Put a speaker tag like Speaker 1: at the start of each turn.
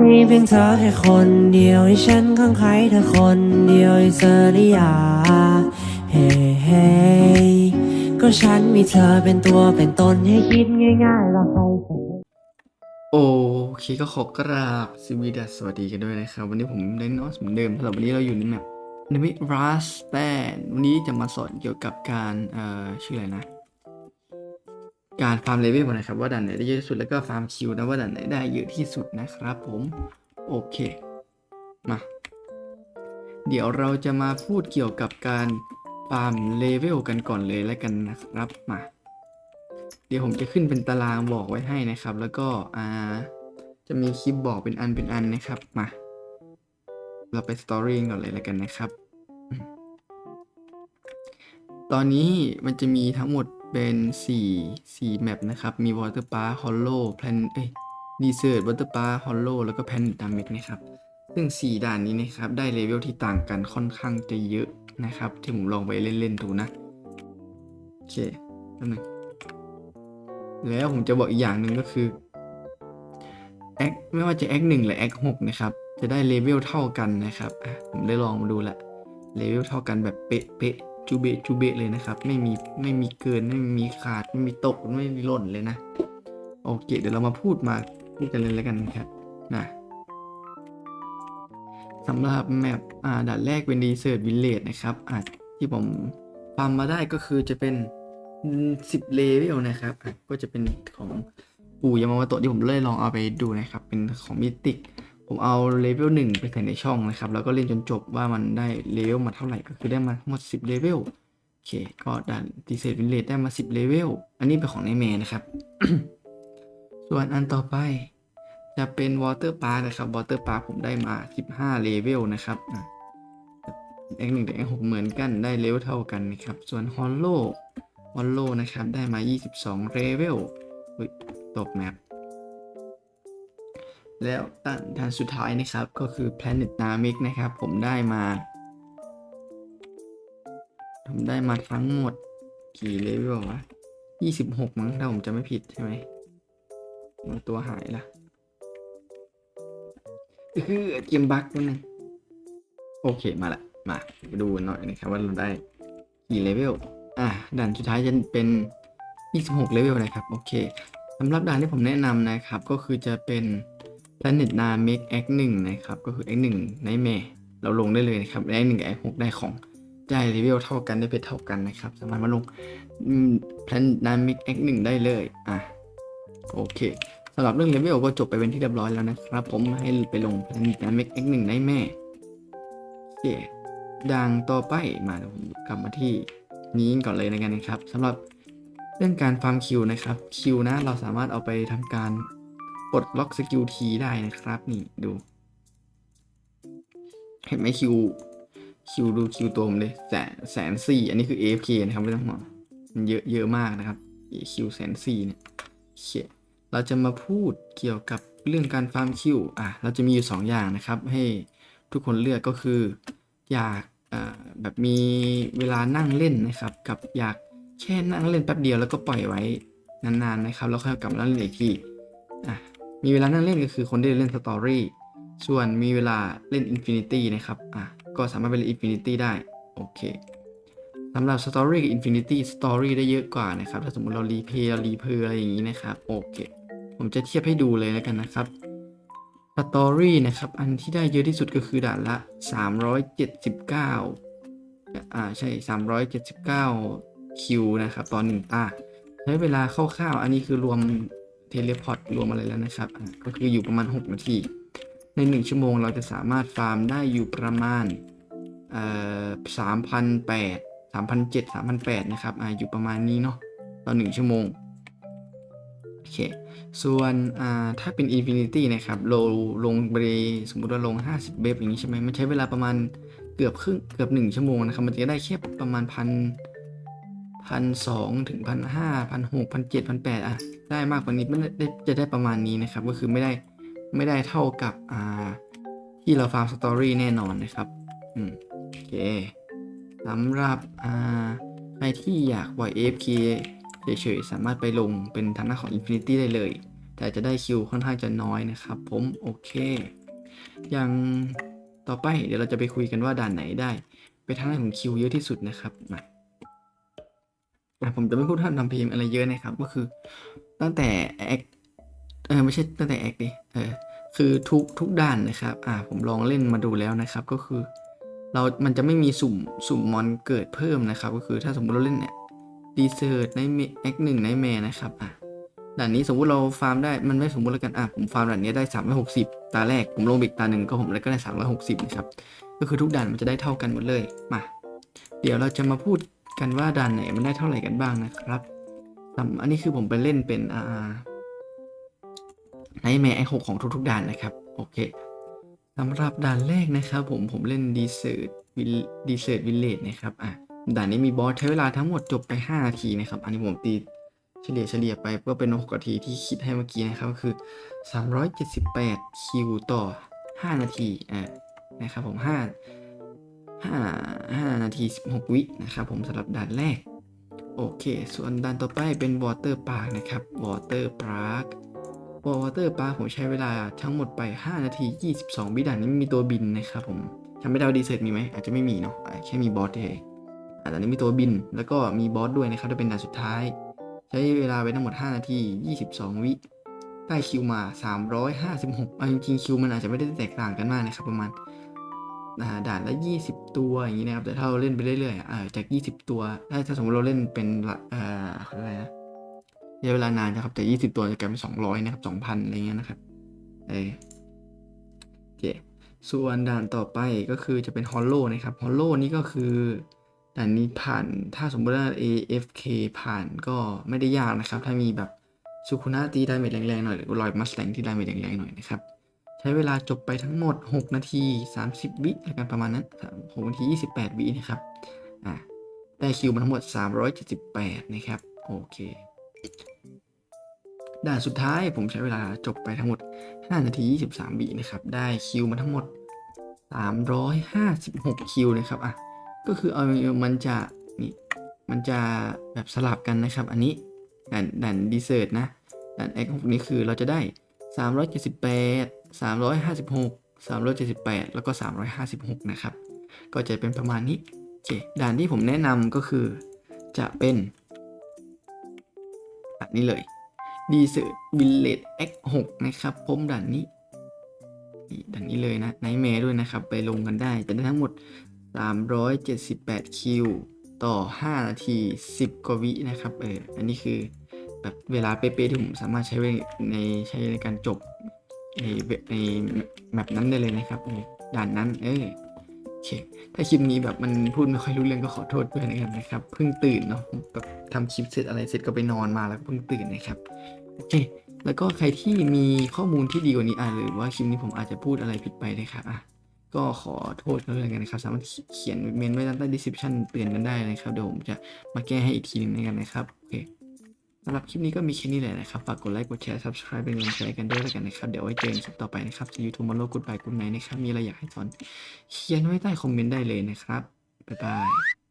Speaker 1: มีเพียงเธอแค่คนเดียวให้ฉันข้างใครเธอคนเดียวให้เธอได้ยาเฮ้เฮ้ก็ฉันมีเธอเป็นตัวเป็นตนให้คิดง่ายๆแล้วใครจะ
Speaker 2: โอเคก็ขอกราบสวีดัสสวัสดีกันด้วยนะครับ วันนี้ผมไดโนสเหมือนเดิมสำหรับวันนี้เราอยู่ในแมปนมิรัสแตนวันนี้จะมาสอนเกี่ยวกับการเอ่อชื่ออะไรนะ การฟาร์มเลเวลนะครับว่าด่านไหนได้เยอะที่สุดแล้วก็ฟาร์มคิวนะว่าด่านไหนได้เยอะที่สุดนะครับผมโอเคมาเดี๋ยวเราจะมาพูดเกี่ยวกับการฟาร์มเลเวลกันก่อนเลยแล้วกันนะครับมาเดี๋ยวผมจะขึ้นเป็นตารางบอกไว้ให้นะครับ แล้วก็อ่าจะมีคลิปบอกเป็นอันเป็นอันนะครับมาเราไปสตอรี่ก่อนเลยแล้วกันนะครับ ตอนนี้มันจะมีทั้งหมด เป็น4 4แมปนะครับ มี Water Park Hollow Plan เอ้ย Desert Water Park Hollow แล้วก็ Planet Namek นะครับ ซึ่ง 4 ด่านนี้นะครับ ได้เลเวลที่ต่างกันค่อนข้างจะเยอะนะครับ ที่ผมลองไปเล่น ๆ ดูนะ โอเคแป๊บนึงแล้วผมจะบอกอีกอย่างหนึ่งก็คือแอคไม่ว่าจะแอคหนึ่งหรือแอคหกนะครับ จะได้เลเวลเท่ากันนะครับ ผมได้ลองมาดูละเลเวลเท่ากันแบบเป๊ะเป๊ะ จูเบะจูเบะเลยนะครับ ไม่มีไม่มีเกินไม่มีขาด ไม่มีตกไม่มีหล่นเลยนะ โอเค เดี๋ยวเรามาพูดมาพูดกันเลยแล้วกันครับนะสำหรับแมปอ่าด่านแรกเป็นดีเซอร์วิลเลจนะครับอะที่ผมฟาร์มมาได้ก็คือจะเป็นสิบเลเวลนะครับอะก็จะเป็นของปู่ยามามาโตะที่ผมเลยลองเอาไปดูนะครับ เป็นของมิติก ผมเอาเลเวลหนึ่งไปใส่ในช่องนะครับ แล้วก็เล่นจนจบว่ามันได้เลเวลมาเท่าไหร่ก็คือได้มาทั้งหมดสิบเลเวลโอเค ก็ดันดีเซลวินเลตได้มาสิบเลเวลอันนี้เป็นของในเมนะครับ ส่วนอันต่อไป จะเป็นวอเตอร์ปาร์นะครับวอเตอร์ปาร์ผมได้มาสิบห้าเลเวลนะครับเอ็กหนึ่งเอ็กหกเหมือนกันได้เลเวลเท่ากันนะครับ ส่วนฮอลโลวอลโลนะครับ ได้มา 22เลเวลตกแมป แล้วด่านด่านสุดท้ายนะครับก็คือ Planet Namek นะครับ ผมได้มาผมได้มาทั้งหมดกี่เลเวลวะ26มั้งถ้าผมจะไม่ผิดใช่ไหมเอาตัวหายละคือเกมบั๊กนั่นงโอเคมาละ มาดูหน่อยนะครับว่าเราได้กี่เลเวลอะด่านสุดท้ายจะเป็น 26 เลเวลนะครับ โอเคสำหรับด่านที่ผมแนะนำนะครับ ก็คือจะเป็น Planet n a m e act 1นะครับ ก็คือ Act 1ในแม่เราลงได้เลยนะครับ Act 1กับ Act 6ได้ของได้เลเวลเท่ากันได้เพชรเท่ากันนะครับ สามารถมาลง Planet n a m e act 1ได้เลยอะโอเคสำหรับเรื่องเลเวลก็จบไปเป็นที่เรียบร้อยแล้วนะครับ ผมให้ไปลง Planet Namek Act 1ในแม่โอเคดังต่อไปมาเดี๋ยวผมกลับมาที่นี้ก่อนเลยในกันนะครับสำหรับเรื่องการฟาร์มคิวนะครับคิวนะเราสามารถเอาไปทำการ ปลดล็อกสกิลทีได้นะครับ นี่ดู เห็นไหมคิวคิวดูคิวตัวผมเลยแสนแสนสี่อันนี้คือ AFK นะครับไม่ต้องห่วงมันเยอะเยอะมากนะครับคิวแสนสี่เนี่ยโอเคเราจะมาพูดเกี่ยวกับเรื่องการฟาร์มคิวอะเราจะมีอยู่สองอย่างนะครับ ให้ทุกคนเลือกก็คือ อยากแบบมีเวลานั่งเล่นนะครับ กับอยากแค่นั่งเล่นแป๊บเดียวแล้วก็ปล่อยไว้นานๆนะครับ แล้วค่อยกลับมาเล่นอีกทีอะ มีเวลานั่งเล่นก็คือคนที่เล่นสตอรี่ส่วนมีเวลาเล่นอินฟินิตี้นะครับ อะ ก็สามารถไปเล่นอินฟินิตี้ได้ โอเคสำหรับสตอรี่กับอินฟินิตี้สตอรี่ได้เยอะกว่านะครับ ถ้าสมมติเรารีเพย์เรารีเพย์อะไรอย่างนี้นะครับ โอเค ผมจะเทียบให้ดูเลยแล้วกันนะครับสตอรี่นะครับ อันที่ได้เยอะที่สุดก็คือด่านละ 379 อ่า ใช่ 379 คิวนะครับตอนหนึ่งตาใช้เวลาคร่าวๆ อันนี้คือรวม เทเลพอร์ตรวมอะไรแล้วนะครับ ก็คืออยู่ประมาณ 6 นาที ใน 1 ชั่วโมงเราจะสามารถฟาร์มได้อยู่ประมาณเอ่อ3,800 3,700 3,800นแปดนะครับออยู่ประมาณนี้เนาะต่อ1ชั่วโมง โอเค ส่วนถ้าเป็น Infinity นะครับเราลงไปสมมุติว่าลง 50 เบฟอย่างนี้ใช่ไหมมันใช้เวลาประมาณเกือบครึ่งเกือบ 1 ชั่วโมงนะครับ มันจะได้แค่ประมาณพัน พันสองถึงพันห้าพันหกพันเจ็ดพันแปดอะได้มากกว่านี้ไม่ได้จะได้ประมาณนี้นะครับ ก็คือไม่ได้ไม่ได้เท่ากับอ่าที่เราฟาร์มสตอรี่แน่นอนนะครับอืมโอเคสำหรับอ่าใครที่อยากปล่อย AFK เฉยๆสามารถไปลงเป็นทางหน้าของ Infinity ได้เลย แต่จะได้คิวค่อนข้างจะน้อยนะครับ ผมโอเค อย่างต่อไปเดี๋ยวเราจะไปคุยกันว่าด่านไหนได้ ไปทางด้านของคิวเยอะที่สุดนะครับมา ผมจะไม่พูดท่านทำเพลงอะไรเยอะนะครับ ก็คือ ตั้งแต่แอคเออไม่ใช่ตั้งแต่แอคดิเออคือทุกทุกด่านนะครับ อ่า ผมลองเล่นมาดูแล้วนะครับ ก็คือ เรา มันจะไม่มีสุ่มสุ่มมอนเกิดเพิ่มนะครับ ก็คือถ้าสมมติเราเล่นเนี่ยดีเซอร์ในแอคหนึ่งในแมนะครับ อะด่านนี้สมมติเราฟาร์มได้มันไม่สมมติแล้วกันอะผมฟาร์มด่านนี้ได้สามร้อยหกสิบตาแรกผมลงไปอีกตาหนึ่งก็ผมแล้วก็ได้สามร้อยหกสิบนะครับก็คือทุกด่านมันจะได้เท่ากันหมดเลยมา เดี๋ยวเราจะมาพูด กันว่าด่านไหนมันได้เท่าไหร่กันบ้างนะครับสำอันนี้คือผมไปเล่นเป็นอ่าในแมไอหกของทุกๆด่านนะครับ โอเคสำหรับด่านแรกนะครับผมผมเล่นดีเซอร์วิลดีเซอร์วิลเลจนะครับอะด่านนี้มีบอสใช้เวลาทั้งหมดจบไป 5 นาทีนะครับ อันนี้ผมตีเฉลี่ยเฉลี่ยไปก็เป็น6นาทีที่คิดให้เมื่อกี้นะครับก็คือ 378 คิวต่อ 5 นาทีอะนะครับผม 5 5 5 นาที 16 วินะครับผมสำหรับด่านแรก โอเค ส่วนด่านต่อไปเป็น Water Park นะครับ Water Park Water Park ผมใช้เวลาทั้งหมดไป 5 นาที 22 วิด่านนี้มีตัวบินนะครับผมจำไม่ได้ว่าดีเซตมีไหมอาจจะไม่มีเนาะแค่มีบอสเองอ่านนี้มีตัวบิน แล้วก็มีบอสด้วยนะครับจะเป็นด่านสุดท้าย ใช้เวลาไปทั้งหมด 5 นาที 22 วิได้คิวมา 356เอาจริงๆคิวมันอาจจะไม่ได้แตกต่างกันมากนะครับประมาณ ด่านละ 20 ตัวอย่างนี้นะครับแต่ถ้าเราเล่นไปเรื่อยๆอะอ่าจาก 20 ตัวถ้าถ้าสมมติเราเล่นเป็นอ่าอะไรนะระยะเวลานานนะครับแต่20 ตัวจะกลายเป็น200 นะครับ 2,000 อะไรเงี้ยนะครับเออโอเคส่วนด่านต่อไปก็คือจะเป็นฮอลโลนะครับฮอลโลนี่ก็คือด่านนี้ผ่านถ้าสมมติว่า AFK ผ่านก็ไม่ได้ยากนะครับ ถ้ามีแบบสุคุนะตีดาเมจแรงๆหน่อยหรือลอยมัสแตงที่ดาเมจแรงๆหน่อยนะครับ ใช้เวลาจบไปทั้งหมด 6 นาที 30 วิแล้วกันประมาณนั้น6นาที 28 วินะครับ อะได้คิวมาทั้งหมด 378 นะครับ โอเค ด่านสุดท้ายผมใช้เวลาจบไปทั้งหมด 5 นาที 23 วินะครับ ได้คิวมาทั้งหมด 356 คิวนะครับ อะ ก็คือเอามันจะนี่มันจะแบบสลับกันนะครับ อันนี้ด่านด่านดีเซอร์ตนะ ด่าน X 6 นี่คือเราจะได้ 378 356 378 แล้วก็ 356 นะครับ ก็จะเป็นประมาณนี้โอเคด่านที่ผมแนะนำก็คือจะเป็นด่านนี้เลย d e s e r t Village X6 นะครับผมด่านนี้ด่านนี้เลยนะไนแมด้วยนะครับ ไปลงกันได้ จะได้ทั้งหมด 378 คิว ต่อ 5 นาที 10 กว่าวินะครับ เออ อันนี้คือแบบเวลาเป๊ะๆที่ผมสามารถใช้ในใช้ในการจบ ในเว็บในแมปนั้นได้เลยนะครับด่านนั้น เออโอเค ถ้าคลิปนี้แบบมันพูดไม่ค่อยรู้เรื่องก็ขอโทษด้วยนะครับนะครับ เพิ่งตื่นเนาะแบบทำคลิปเสร็จอะไรเสร็จก็ไปนอนมาแล้วเพิ่งตื่นนะครับ โอเค แล้วก็ใครที่มีข้อมูลที่ดีกว่านี้อะหรือว่าคลิปนี้ผมอาจจะพูดอะไรผิดไปนะครับอะก็ขอโทษกันเลยกันนะครับ สามารถเขียนเมนไว้ใต้ description เตือนกันได้นะครับ เดี๋ยวผมจะมาแก้ให้อีกทีหนึงกันนะครับ โอเค สำหรับคลิปนี้ก็มีแค่นี้แหละนะครับ ฝากกดไลค์ กดแชร์ subscribe เป็นกำลังใจกันด้วยแล้วกันนะครับ เดี๋ยวไว้เจอกันคลิปต่อไปนะครับจะ YouTube มาโลกุดบายกุดไนนะครับ มีอะไรอยากให้สอน เขียนไว้ใต้คอมเมนต์ได้เลยนะครับ บ๊ายบาย